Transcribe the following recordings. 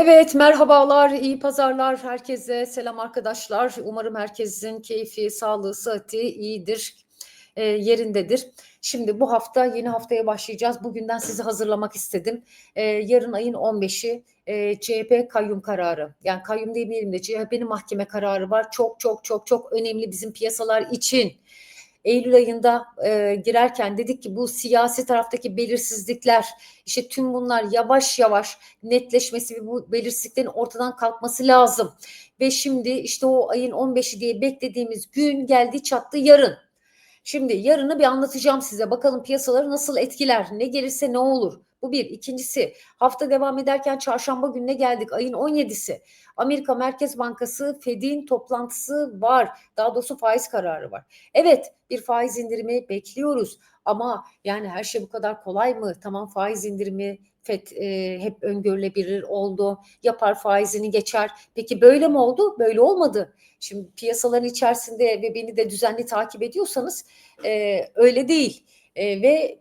Evet, merhabalar, iyi pazarlar herkese. Selam arkadaşlar. Umarım herkesin keyfi, sağlığı, sıhhati iyidir, eee, yerindedir. Şimdi bu hafta yeni haftaya başlayacağız. Bugünden sizi hazırlamak istedim. Eee, yarın ayın 15'i eee, CHP kayyum kararı. Yani kayyum demeyelim de CHP'nin mahkeme kararı var. Çok çok çok çok önemli bizim piyasalar için. Eylül ayında e, girerken dedik ki bu siyasi taraftaki belirsizlikler işte tüm bunlar yavaş yavaş netleşmesi ve bu belirsizliklerin ortadan kalkması lazım. Ve şimdi işte o ayın 15'i diye beklediğimiz gün geldi çattı yarın. Şimdi yarını bir anlatacağım size. Bakalım piyasaları nasıl etkiler? Ne gelirse ne olur? Bu bir. İkincisi hafta devam ederken çarşamba gününe geldik. Ayın 17'si. Amerika Merkez Bankası Fed'in toplantısı var. Daha doğrusu faiz kararı var. Evet bir faiz indirimi bekliyoruz. Ama yani her şey bu kadar kolay mı? Tamam faiz indirimi FED e, hep öngörülebilir oldu. Yapar faizini geçer. Peki böyle mi oldu? Böyle olmadı. Şimdi piyasaların içerisinde ve beni de düzenli takip ediyorsanız e, öyle değil. E, ve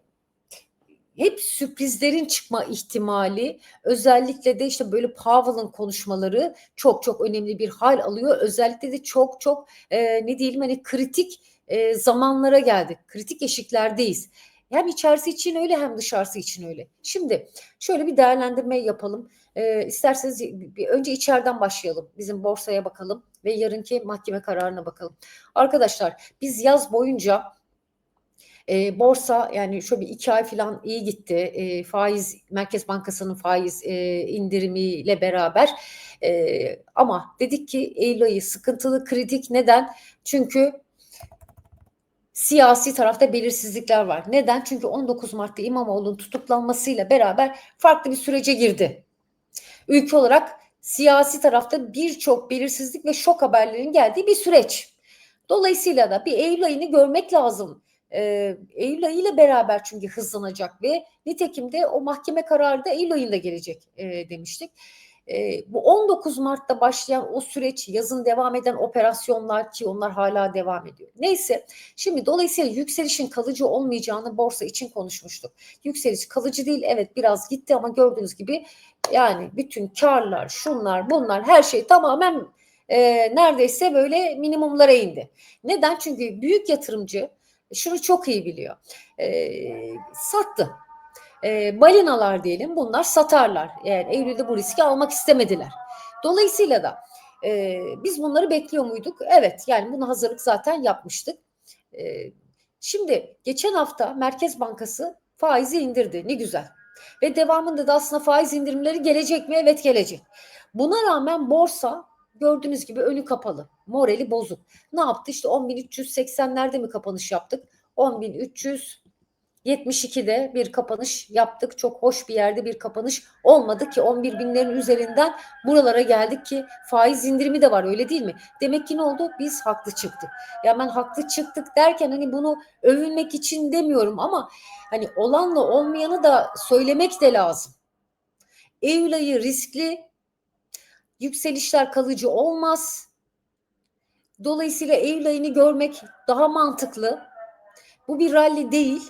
hep sürprizlerin çıkma ihtimali özellikle de işte böyle Powell'ın konuşmaları çok çok önemli bir hal alıyor. Özellikle de çok çok e, ne diyelim hani kritik e, zamanlara geldik. Kritik eşiklerdeyiz. Hem içerisi için öyle hem dışarısı için öyle. Şimdi şöyle bir değerlendirme yapalım. E, isterseniz bir, önce içeriden başlayalım. Bizim borsaya bakalım ve yarınki mahkeme kararına bakalım. Arkadaşlar biz yaz boyunca e, borsa yani şöyle bir iki ay falan iyi gitti. E, faiz Merkez Bankası'nın faiz e, indirimiyle beraber. E, ama dedik ki Eylül ayı sıkıntılı kritik neden? Çünkü siyasi tarafta belirsizlikler var. Neden? Çünkü 19 Mart'ta İmamoğlu'nun tutuklanmasıyla beraber farklı bir sürece girdi. Ülke olarak siyasi tarafta birçok belirsizlik ve şok haberlerin geldiği bir süreç. Dolayısıyla da bir Eylül ayını görmek lazım. Ee, Eylül ayı ile beraber çünkü hızlanacak ve nitekim de o mahkeme kararı da Eylül ayında gelecek e, demiştik. E, bu 19 Mart'ta başlayan o süreç yazın devam eden operasyonlar ki onlar hala devam ediyor. Neyse şimdi dolayısıyla yükselişin kalıcı olmayacağını borsa için konuşmuştuk. Yükseliş kalıcı değil evet biraz gitti ama gördüğünüz gibi yani bütün karlar şunlar bunlar her şey tamamen e, neredeyse böyle minimumlara indi. Neden? Çünkü büyük yatırımcı şunu çok iyi biliyor. E, sattı. E, balinalar diyelim bunlar satarlar. Yani Eylül'de bu riski almak istemediler. Dolayısıyla da e, biz bunları bekliyor muyduk? Evet yani bunu hazırlık zaten yapmıştık. E, şimdi geçen hafta Merkez Bankası faizi indirdi. Ne güzel. Ve devamında da aslında faiz indirimleri gelecek mi? Evet gelecek. Buna rağmen borsa gördüğünüz gibi önü kapalı. Morali bozuk. Ne yaptı? İşte 10.380'lerde mi kapanış yaptık? 10.372'de bir kapanış yaptık. Çok hoş bir yerde bir kapanış olmadı ki 11 binlerin üzerinden buralara geldik ki faiz indirimi de var öyle değil mi? Demek ki ne oldu? Biz haklı çıktık. Ya ben haklı çıktık derken hani bunu övünmek için demiyorum ama hani olanla olmayanı da söylemek de lazım. Eylül ayı riskli, yükselişler kalıcı olmaz. Dolayısıyla Eylül ayını görmek daha mantıklı. Bu bir rally değil.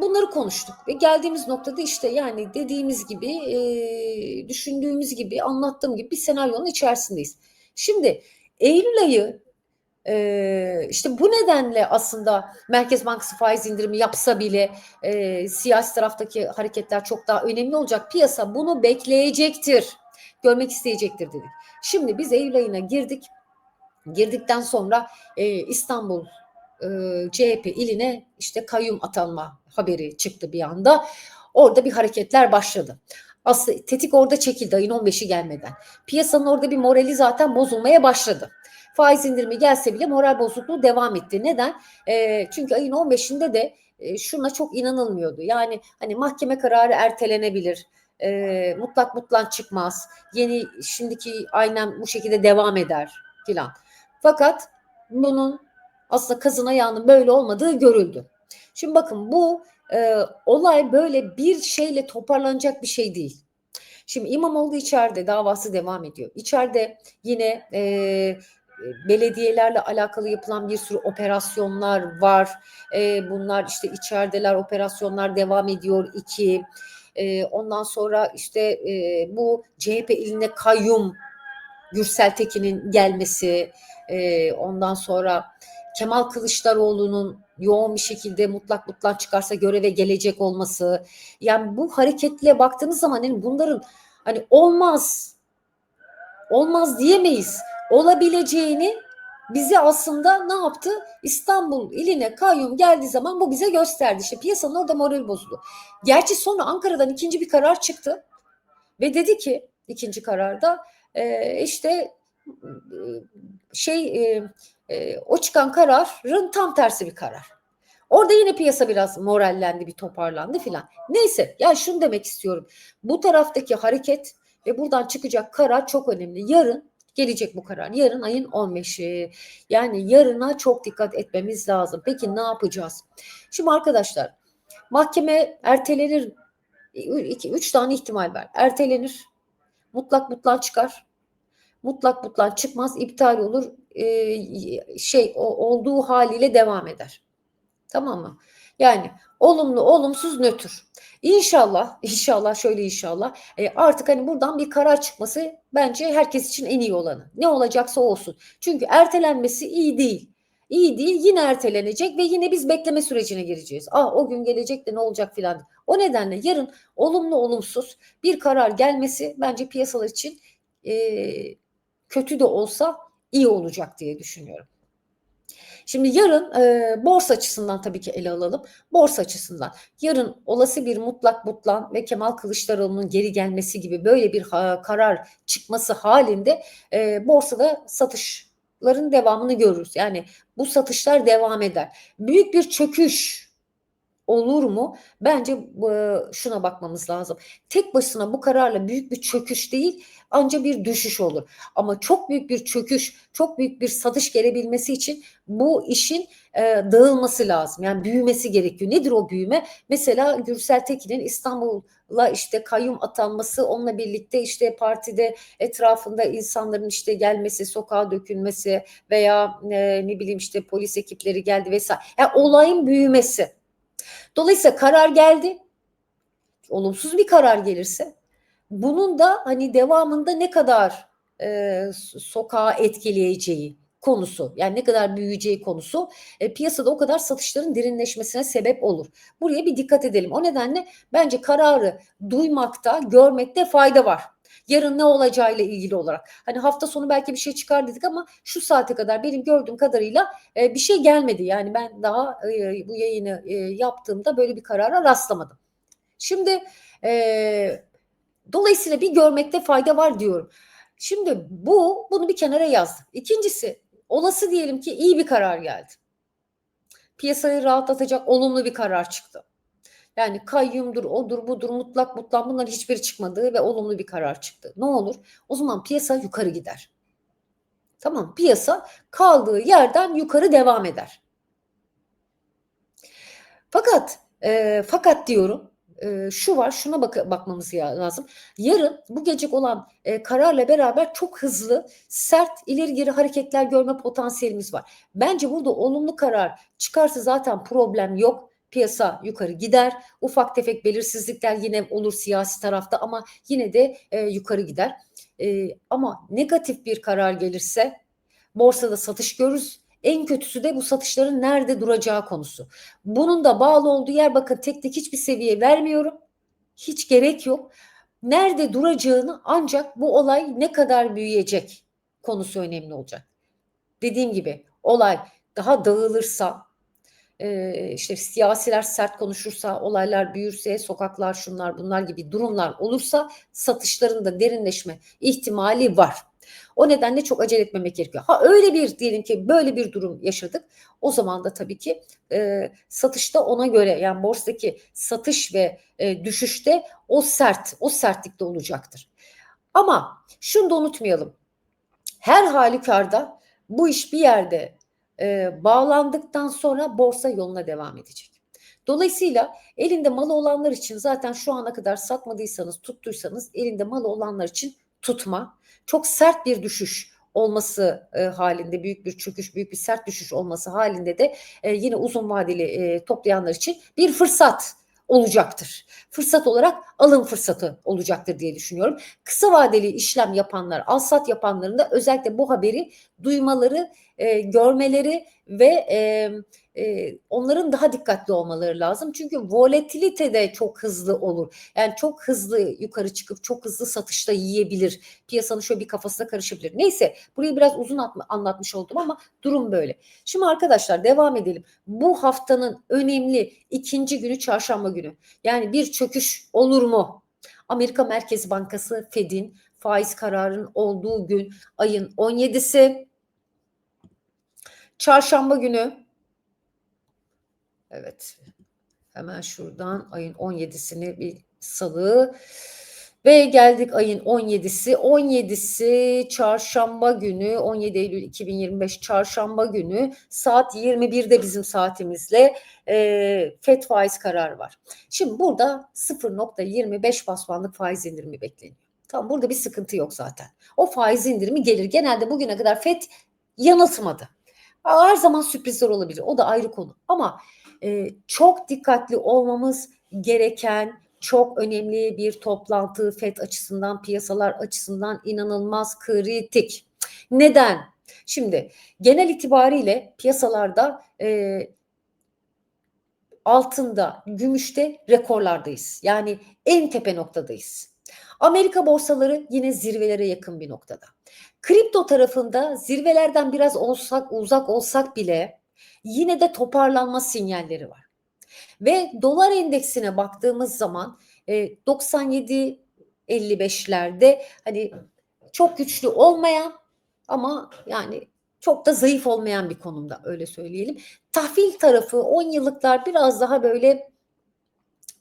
Bunları konuştuk ve geldiğimiz noktada işte yani dediğimiz gibi, düşündüğümüz gibi, anlattığım gibi bir senaryonun içerisindeyiz. Şimdi Eylül ayı işte bu nedenle aslında Merkez Bankası faiz indirimi yapsa bile siyasi taraftaki hareketler çok daha önemli olacak. Piyasa bunu bekleyecektir görmek isteyecektir dedik. Şimdi biz Eylül ayına girdik. Girdikten sonra e, İstanbul e, CHP iline işte kayyum atanma haberi çıktı bir anda. Orada bir hareketler başladı. Aslında tetik orada çekildi ayın 15'i gelmeden. Piyasanın orada bir morali zaten bozulmaya başladı. Faiz indirimi gelse bile moral bozukluğu devam etti. Neden? E, çünkü ayın 15'inde de e, şuna çok inanılmıyordu. Yani hani mahkeme kararı ertelenebilir e, mutlak mutlak çıkmaz. Yeni şimdiki aynen bu şekilde devam eder filan. Fakat bunun aslında kazın ayağının böyle olmadığı görüldü. Şimdi bakın bu e, olay böyle bir şeyle toparlanacak bir şey değil. Şimdi İmamoğlu içeride davası devam ediyor. İçeride yine e, belediyelerle alakalı yapılan bir sürü operasyonlar var. E, bunlar işte içerideler operasyonlar devam ediyor. İki E, ondan sonra işte e, bu CHP iline kayyum Gürsel Tekin'in gelmesi, e, ondan sonra Kemal Kılıçdaroğlu'nun yoğun bir şekilde mutlak mutlak çıkarsa göreve gelecek olması. Yani bu hareketle baktığınız zaman yani bunların hani olmaz olmaz diyemeyiz. Olabileceğini bizi aslında ne yaptı? İstanbul iline kayyum geldiği zaman bu bize gösterdi. İşte piyasanın orada moral bozuldu. Gerçi sonra Ankara'dan ikinci bir karar çıktı. Ve dedi ki ikinci kararda e, işte şey e, e, o çıkan kararın tam tersi bir karar. Orada yine piyasa biraz morallendi, bir toparlandı filan. Neyse ya şunu demek istiyorum. Bu taraftaki hareket ve buradan çıkacak karar çok önemli. Yarın gelecek bu karar. Yarın ayın 15'i. Yani yarına çok dikkat etmemiz lazım. Peki ne yapacağız? Şimdi arkadaşlar mahkeme ertelenir. 2 3 tane ihtimal var. Ertelenir. Mutlak mutlak çıkar. Mutlak mutlak çıkmaz, iptal olur. Ee, şey o, olduğu haliyle devam eder. Tamam mı? Yani olumlu, olumsuz, nötr. İnşallah, inşallah şöyle inşallah e, artık hani buradan bir karar çıkması bence herkes için en iyi olanı. Ne olacaksa olsun. Çünkü ertelenmesi iyi değil. İyi değil yine ertelenecek ve yine biz bekleme sürecine gireceğiz. Ah o gün gelecek de ne olacak filan. O nedenle yarın olumlu olumsuz bir karar gelmesi bence piyasalar için e, kötü de olsa iyi olacak diye düşünüyorum. Şimdi yarın e, borsa açısından tabii ki ele alalım. Borsa açısından yarın olası bir mutlak butlan ve Kemal Kılıçdaroğlu'nun geri gelmesi gibi böyle bir ha, karar çıkması halinde e, borsada satışların devamını görürüz. Yani bu satışlar devam eder. Büyük bir çöküş olur mu? Bence e, şuna bakmamız lazım. Tek başına bu kararla büyük bir çöküş değil ancak bir düşüş olur. Ama çok büyük bir çöküş, çok büyük bir satış gelebilmesi için bu işin e, dağılması lazım. Yani büyümesi gerekiyor. Nedir o büyüme? Mesela Gürsel Tekin'in İstanbul'a işte kayyum atanması, onunla birlikte işte partide etrafında insanların işte gelmesi, sokağa dökülmesi veya e, ne bileyim işte polis ekipleri geldi vesaire. Yani olayın büyümesi. Dolayısıyla karar geldi. Olumsuz bir karar gelirse bunun da hani devamında ne kadar e, sokağa etkileyeceği konusu yani ne kadar büyüyeceği konusu e, piyasada o kadar satışların derinleşmesine sebep olur. Buraya bir dikkat edelim. O nedenle bence kararı duymakta, görmekte fayda var. Yarın ne olacağıyla ilgili olarak. Hani hafta sonu belki bir şey çıkar dedik ama şu saate kadar benim gördüğüm kadarıyla e, bir şey gelmedi. Yani ben daha e, bu yayını e, yaptığımda böyle bir karara rastlamadım. Şimdi e, dolayısıyla bir görmekte fayda var diyorum. Şimdi bu bunu bir kenara yazdım. İkincisi olası diyelim ki iyi bir karar geldi. Piyasayı rahatlatacak olumlu bir karar çıktı. Yani kayyumdur, odur, budur, mutlak mutlak bunların hiçbiri çıkmadı ve olumlu bir karar çıktı. Ne olur? O zaman piyasa yukarı gider. Tamam piyasa kaldığı yerden yukarı devam eder. Fakat e, fakat diyorum e, şu var şuna bak bakmamız lazım. Yarın bu gelecek olan e, kararla beraber çok hızlı sert ileri geri hareketler görme potansiyelimiz var. Bence burada olumlu karar çıkarsa zaten problem yok piyasa yukarı gider. Ufak tefek belirsizlikler yine olur siyasi tarafta ama yine de e, yukarı gider. E, ama negatif bir karar gelirse borsada satış görürüz. En kötüsü de bu satışların nerede duracağı konusu. Bunun da bağlı olduğu yer bakın tek tek hiçbir seviye vermiyorum. Hiç gerek yok. Nerede duracağını ancak bu olay ne kadar büyüyecek konusu önemli olacak. Dediğim gibi olay daha dağılırsa e, işte siyasiler sert konuşursa, olaylar büyürse, sokaklar şunlar bunlar gibi durumlar olursa satışların da derinleşme ihtimali var. O nedenle çok acele etmemek gerekiyor. Ha öyle bir diyelim ki böyle bir durum yaşadık. O zaman da tabii ki e, satışta ona göre yani borsadaki satış ve e, düşüşte o sert, o sertlikte olacaktır. Ama şunu da unutmayalım. Her halükarda bu iş bir yerde e, bağlandıktan sonra borsa yoluna devam edecek. Dolayısıyla elinde malı olanlar için zaten şu ana kadar satmadıysanız, tuttuysanız elinde malı olanlar için tutma. Çok sert bir düşüş olması e, halinde büyük bir çöküş, büyük bir sert düşüş olması halinde de e, yine uzun vadeli e, toplayanlar için bir fırsat olacaktır. Fırsat olarak alım fırsatı olacaktır diye düşünüyorum. Kısa vadeli işlem yapanlar, alsat yapanların da özellikle bu haberi duymaları, e, görmeleri ve e, onların daha dikkatli olmaları lazım. Çünkü volatilite de çok hızlı olur. Yani çok hızlı yukarı çıkıp çok hızlı satışta yiyebilir. Piyasanın şöyle bir kafasına karışabilir. Neyse burayı biraz uzun atma, anlatmış oldum ama durum böyle. Şimdi arkadaşlar devam edelim. Bu haftanın önemli ikinci günü çarşamba günü. Yani bir çöküş olur mu? Amerika Merkez Bankası Fed'in faiz kararının olduğu gün ayın 17'si çarşamba günü Evet. Hemen şuradan ayın 17'sini bir salı ve geldik ayın 17'si. 17'si çarşamba günü 17 Eylül 2025 çarşamba günü saat 21'de bizim saatimizle e, FED faiz kararı var. Şimdi burada 0.25 bas puanlık faiz indirimi bekleniyor. Tamam burada bir sıkıntı yok zaten. O faiz indirimi gelir. Genelde bugüne kadar FED yanıltmadı. Her zaman sürprizler olabilir. O da ayrı konu. Ama e, çok dikkatli olmamız gereken çok önemli bir toplantı FED açısından, piyasalar açısından inanılmaz kritik. Neden? Şimdi genel itibariyle piyasalarda e, altında, gümüşte rekorlardayız. Yani en tepe noktadayız. Amerika borsaları yine zirvelere yakın bir noktada. Kripto tarafında zirvelerden biraz olsak uzak olsak bile yine de toparlanma sinyalleri var. Ve dolar endeksine baktığımız zaman 97 e, 55'lerde hani çok güçlü olmayan ama yani çok da zayıf olmayan bir konumda öyle söyleyelim. Tahvil tarafı 10 yıllıklar biraz daha böyle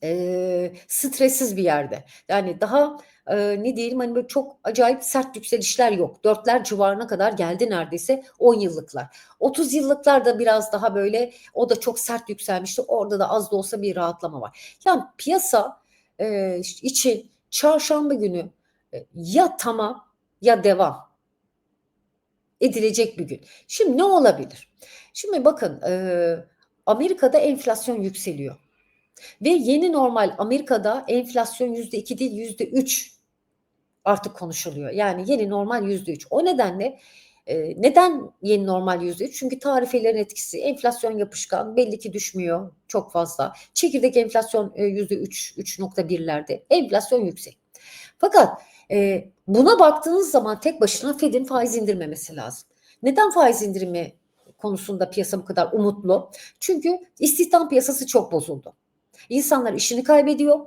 e, stressiz bir yerde. Yani daha e, ne diyelim hani böyle çok acayip sert yükselişler yok. Dörtler civarına kadar geldi neredeyse 10 yıllıklar. 30 yıllıklar da biraz daha böyle o da çok sert yükselmişti. Orada da az da olsa bir rahatlama var. Yani piyasa e, için çarşamba günü e, ya tamam ya devam edilecek bir gün. Şimdi ne olabilir? Şimdi bakın e, Amerika'da enflasyon yükseliyor. Ve yeni normal Amerika'da enflasyon yüzde iki değil yüzde üç artık konuşuluyor. Yani yeni normal yüzde üç. O nedenle e, neden yeni normal yüzde üç? Çünkü tarifelerin etkisi, enflasyon yapışkan, belli ki düşmüyor çok fazla. Çekirdek enflasyon e, yüzde üç, üç nokta birlerde. Enflasyon yüksek. Fakat e, buna baktığınız zaman tek başına Fed'in faiz indirmemesi lazım. Neden faiz indirimi konusunda piyasa bu kadar umutlu? Çünkü istihdam piyasası çok bozuldu. İnsanlar işini kaybediyor.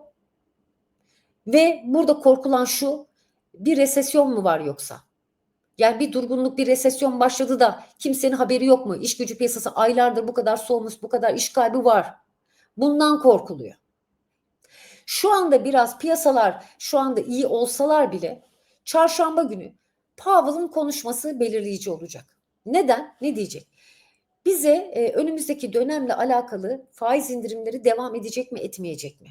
Ve burada korkulan şu bir resesyon mu var yoksa? Yani bir durgunluk, bir resesyon başladı da kimsenin haberi yok mu? İş gücü piyasası aylardır bu kadar soğumuş, bu kadar iş kaybı var. Bundan korkuluyor. Şu anda biraz piyasalar şu anda iyi olsalar bile çarşamba günü Powell'ın konuşması belirleyici olacak. Neden? Ne diyecek? Bize e, önümüzdeki dönemle alakalı faiz indirimleri devam edecek mi, etmeyecek mi?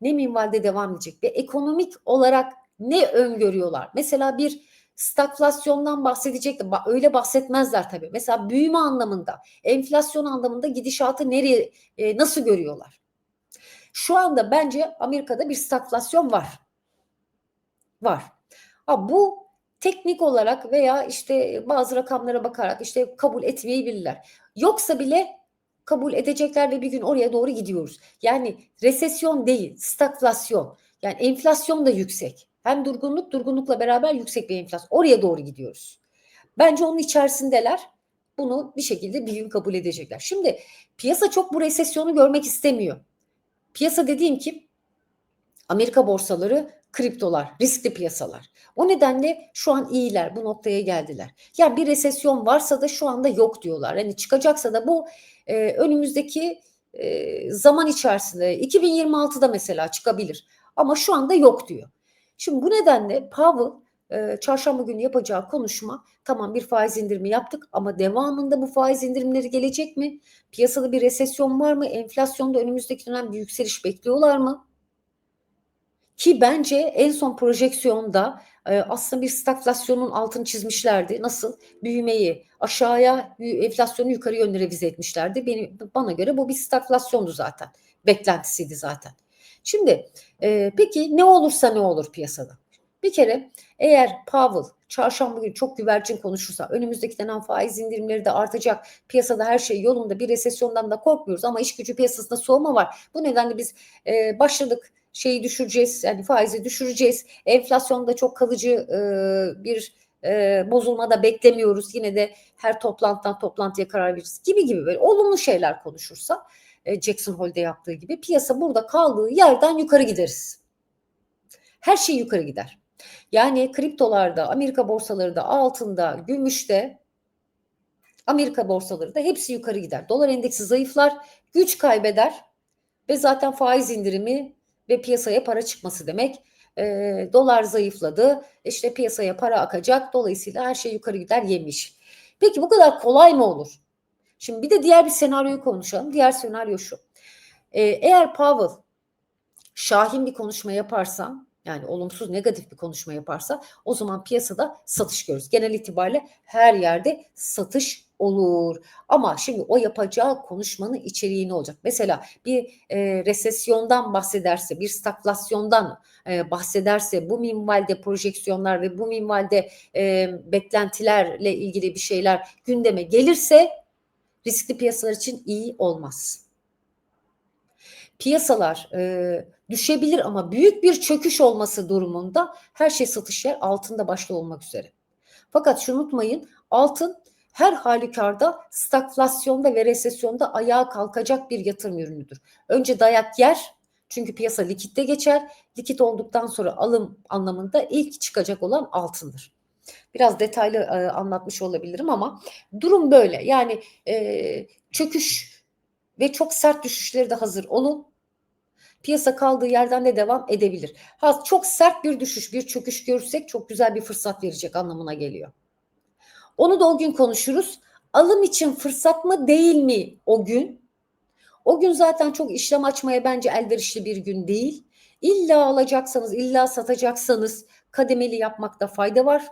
Ne minvalde devam edecek ve ekonomik olarak ne öngörüyorlar? Mesela bir stagflasyondan bahsedecek de öyle bahsetmezler tabii. Mesela büyüme anlamında, enflasyon anlamında gidişatı nereye e, nasıl görüyorlar? Şu anda bence Amerika'da bir stagflasyon var. Var. Ha, bu teknik olarak veya işte bazı rakamlara bakarak işte kabul etmeyebilirler. Yoksa bile kabul edecekler ve bir gün oraya doğru gidiyoruz. Yani resesyon değil, stagflasyon. Yani enflasyon da yüksek. Hem durgunluk, durgunlukla beraber yüksek bir enflasyon. Oraya doğru gidiyoruz. Bence onun içerisindeler. Bunu bir şekilde bir gün kabul edecekler. Şimdi piyasa çok bu resesyonu görmek istemiyor. Piyasa dediğim ki Amerika borsaları kriptolar, riskli piyasalar. O nedenle şu an iyiler, bu noktaya geldiler. Yani bir resesyon varsa da şu anda yok diyorlar. Hani çıkacaksa da bu e, önümüzdeki e, zaman içerisinde 2026'da mesela çıkabilir. Ama şu anda yok diyor. Şimdi bu nedenle Powell e, çarşamba günü yapacağı konuşma tamam bir faiz indirimi yaptık ama devamında bu faiz indirimleri gelecek mi? Piyasada bir resesyon var mı? Enflasyonda önümüzdeki dönem bir yükseliş bekliyorlar mı? Ki bence en son projeksiyonda e, aslında bir stagflasyonun altını çizmişlerdi. Nasıl? Büyümeyi aşağıya, enflasyonu yukarı yönde revize etmişlerdi. Beni, bana göre bu bir stagflasyondu zaten. Beklentisiydi zaten. Şimdi e, peki ne olursa ne olur piyasada? Bir kere eğer Powell çarşamba günü çok güvercin konuşursa önümüzdeki dönem faiz indirimleri de artacak. Piyasada her şey yolunda bir resesyondan da korkmuyoruz ama iş gücü piyasasında soğuma var. Bu nedenle biz e, başladık şeyi düşüreceğiz yani faizi düşüreceğiz. Enflasyonda çok kalıcı e, bir e, bozulma da beklemiyoruz. Yine de her toplantıdan toplantıya karar veririz gibi gibi böyle olumlu şeyler konuşursa Jackson Hole'de yaptığı gibi piyasa burada kaldığı yerden yukarı gideriz. Her şey yukarı gider. Yani kriptolarda, Amerika borsaları da, altında, gümüşte, Amerika borsaları da hepsi yukarı gider. Dolar endeksi zayıflar, güç kaybeder ve zaten faiz indirimi ve piyasaya para çıkması demek. E, dolar zayıfladı, işte piyasaya para akacak, dolayısıyla her şey yukarı gider yemiş. Peki bu kadar kolay mı olur? Şimdi bir de diğer bir senaryoyu konuşalım. Diğer senaryo şu. E, eğer Powell şahin bir konuşma yaparsa yani olumsuz negatif bir konuşma yaparsa o zaman piyasada satış görürüz. Genel itibariyle her yerde satış olur. Ama şimdi o yapacağı konuşmanın içeriği ne olacak? Mesela bir e, resesyondan bahsederse, bir stagflasyondan e, bahsederse, bu minvalde projeksiyonlar ve bu minvalde e, beklentilerle ilgili bir şeyler gündeme gelirse riskli piyasalar için iyi olmaz. Piyasalar e, düşebilir ama büyük bir çöküş olması durumunda her şey satış yer altında başta olmak üzere. Fakat şunu unutmayın altın her halükarda stagflasyonda ve resesyonda ayağa kalkacak bir yatırım ürünüdür. Önce dayak yer çünkü piyasa likitte geçer. Likit olduktan sonra alım anlamında ilk çıkacak olan altındır. Biraz detaylı e, anlatmış olabilirim ama durum böyle. Yani e, çöküş ve çok sert düşüşleri de hazır olun. Piyasa kaldığı yerden de devam edebilir. Ha, çok sert bir düşüş, bir çöküş görürsek çok güzel bir fırsat verecek anlamına geliyor. Onu da o gün konuşuruz. Alım için fırsat mı değil mi o gün? O gün zaten çok işlem açmaya bence elverişli bir gün değil. İlla alacaksanız, illa satacaksanız kademeli yapmakta fayda var.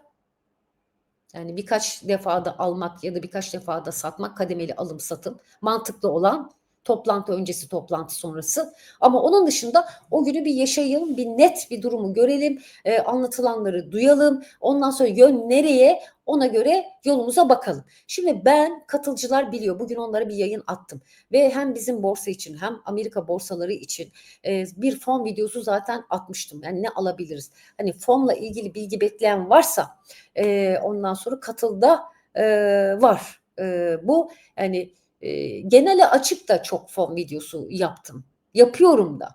Yani birkaç defada almak ya da birkaç defada satmak kademeli alım satım mantıklı olan toplantı öncesi toplantı sonrası ama onun dışında o günü bir yaşayalım bir net bir durumu görelim e, anlatılanları duyalım ondan sonra yön nereye ona göre yolumuza bakalım. Şimdi ben katılcılar biliyor bugün onlara bir yayın attım ve hem bizim borsa için hem Amerika borsaları için e, bir fon videosu zaten atmıştım. Yani ne alabiliriz? Hani fonla ilgili bilgi bekleyen varsa e, ondan sonra katılda e, var. E, bu yani e, genele açık da çok fon videosu yaptım. Yapıyorum da.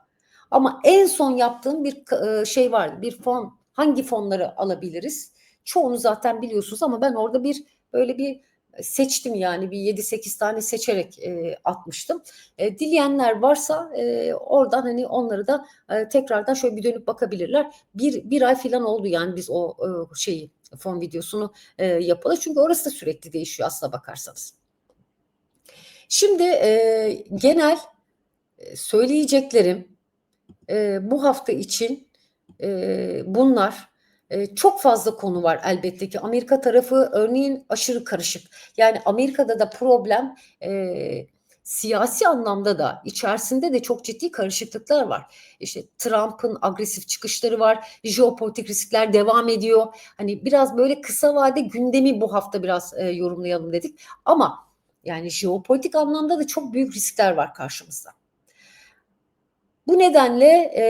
Ama en son yaptığım bir şey vardı. Bir fon hangi fonları alabiliriz? Çoğunu zaten biliyorsunuz ama ben orada bir böyle bir seçtim yani bir 7-8 tane seçerek e, atmıştım. E, dileyenler varsa e, oradan hani onları da e, tekrardan şöyle bir dönüp bakabilirler. Bir, bir ay falan oldu yani biz o e, şeyi fon videosunu e, yapalı. Çünkü orası da sürekli değişiyor aslına bakarsanız. Şimdi e, genel e, söyleyeceklerim e, bu hafta için e, bunlar. E, çok fazla konu var elbette ki. Amerika tarafı örneğin aşırı karışık. Yani Amerika'da da problem e, siyasi anlamda da içerisinde de çok ciddi karışıklıklar var. İşte Trump'ın agresif çıkışları var. Jeopolitik riskler devam ediyor. Hani biraz böyle kısa vade gündemi bu hafta biraz e, yorumlayalım dedik. Ama yani jeopolitik anlamda da çok büyük riskler var karşımızda. Bu nedenle e,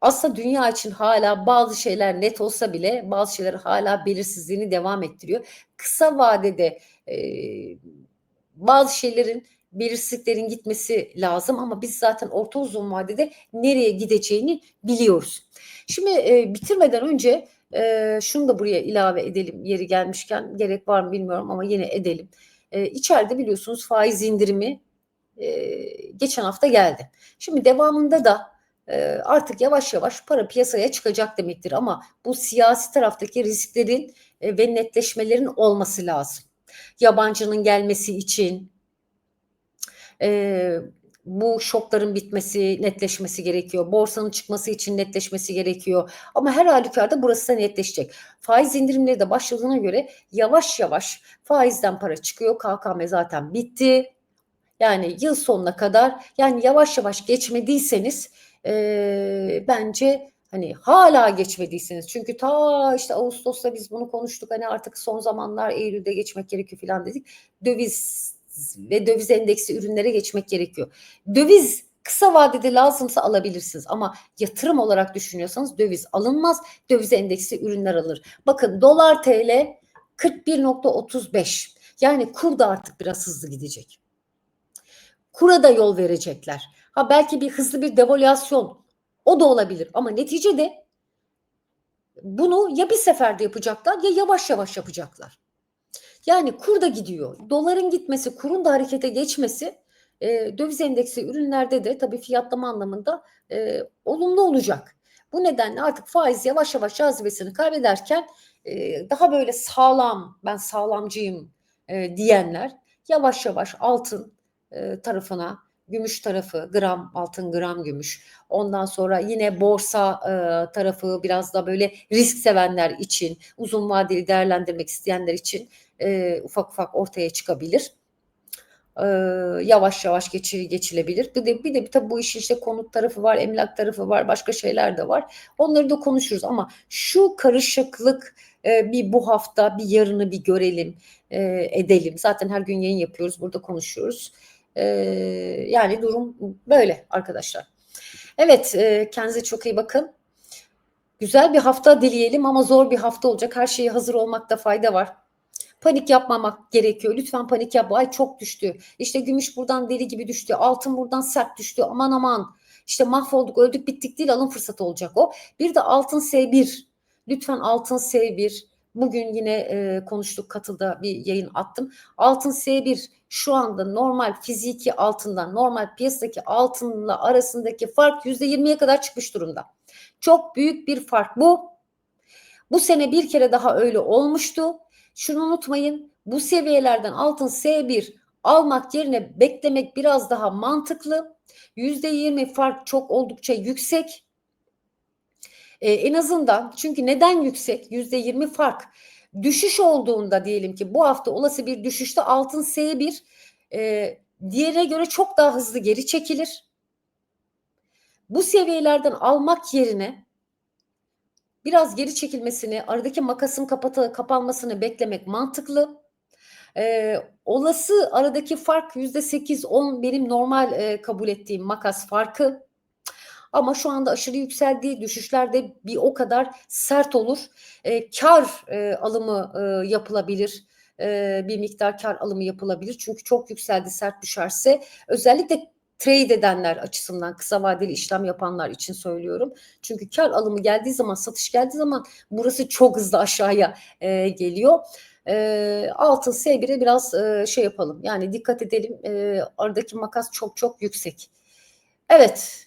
aslında dünya için hala bazı şeyler net olsa bile bazı şeyler hala belirsizliğini devam ettiriyor. Kısa vadede e, bazı şeylerin belirsizliklerin gitmesi lazım ama biz zaten orta uzun vadede nereye gideceğini biliyoruz. Şimdi e, bitirmeden önce e, şunu da buraya ilave edelim yeri gelmişken gerek var mı bilmiyorum ama yine edelim. E, içeride biliyorsunuz faiz indirimi e, geçen hafta geldi. Şimdi devamında da e, artık yavaş yavaş para piyasaya çıkacak demektir ama bu siyasi taraftaki risklerin e, ve netleşmelerin olması lazım. Yabancının gelmesi için e, bu şokların bitmesi, netleşmesi gerekiyor. Borsanın çıkması için netleşmesi gerekiyor. Ama her halükarda burası da netleşecek. Faiz indirimleri de başladığına göre yavaş yavaş faizden para çıkıyor. KKM zaten bitti. Yani yıl sonuna kadar yani yavaş yavaş geçmediyseniz e, bence hani hala geçmediyseniz çünkü ta işte Ağustos'ta biz bunu konuştuk hani artık son zamanlar Eylül'de geçmek gerekiyor falan dedik. Döviz ve döviz endeksi ürünlere geçmek gerekiyor. Döviz kısa vadede lazımsa alabilirsiniz ama yatırım olarak düşünüyorsanız döviz alınmaz. Döviz endeksi ürünler alır. Bakın dolar TL 41.35 yani kur da artık biraz hızlı gidecek. Kura da yol verecekler. Ha belki bir hızlı bir devalüasyon o da olabilir ama neticede bunu ya bir seferde yapacaklar ya yavaş yavaş yapacaklar. Yani kur da gidiyor. Doların gitmesi, kurun da harekete geçmesi e, döviz endeksi ürünlerde de tabii fiyatlama anlamında e, olumlu olacak. Bu nedenle artık faiz yavaş yavaş cazibesini kaybederken e, daha böyle sağlam, ben sağlamcıyım e, diyenler yavaş yavaş altın e, tarafına, gümüş tarafı, gram altın, gram gümüş. Ondan sonra yine borsa e, tarafı biraz da böyle risk sevenler için, uzun vadeli değerlendirmek isteyenler için e, ufak ufak ortaya çıkabilir. E, yavaş yavaş geçir, geçilebilir. Bir de, bir de tabii bu işin işte konut tarafı var, emlak tarafı var, başka şeyler de var. Onları da konuşuruz ama şu karışıklık e, bir bu hafta bir yarını bir görelim, e, edelim. Zaten her gün yayın yapıyoruz, burada konuşuyoruz. E, yani durum böyle arkadaşlar. Evet, e, kendinize çok iyi bakın. Güzel bir hafta dileyelim ama zor bir hafta olacak. Her şeye hazır olmakta fayda var. Panik yapmamak gerekiyor. Lütfen panik yapma. Ay çok düştü. İşte gümüş buradan deli gibi düştü. Altın buradan sert düştü. Aman aman. İşte mahvolduk, öldük, bittik değil. Alım fırsatı olacak o. Bir de altın S1. Lütfen altın S1. Bugün yine e, konuştuk katılda bir yayın attım. Altın S1 şu anda normal fiziki altından normal piyasadaki altınla arasındaki fark %20'ye kadar çıkmış durumda. Çok büyük bir fark bu. Bu sene bir kere daha öyle olmuştu. Şunu unutmayın. Bu seviyelerden altın S1 almak yerine beklemek biraz daha mantıklı. %20 fark çok oldukça yüksek. Ee, en azından çünkü neden yüksek? %20 fark. Düşüş olduğunda diyelim ki bu hafta olası bir düşüşte altın S1 e, diğerine göre çok daha hızlı geri çekilir. Bu seviyelerden almak yerine biraz geri çekilmesini, aradaki makasın kapatı, kapanmasını beklemek mantıklı. Ee, olası aradaki fark yüzde sekiz on benim normal e, kabul ettiğim makas farkı. Ama şu anda aşırı yükseldiği düşüşlerde bir o kadar sert olur. E, kar e, alımı e, yapılabilir. E, bir miktar kar alımı yapılabilir. Çünkü çok yükseldi sert düşerse özellikle trade edenler açısından kısa vadeli işlem yapanlar için söylüyorum. Çünkü kar alımı geldiği zaman satış geldiği zaman burası çok hızlı aşağıya e, geliyor. E, altın S1'e biraz e, şey yapalım yani dikkat edelim e, aradaki makas çok çok yüksek. Evet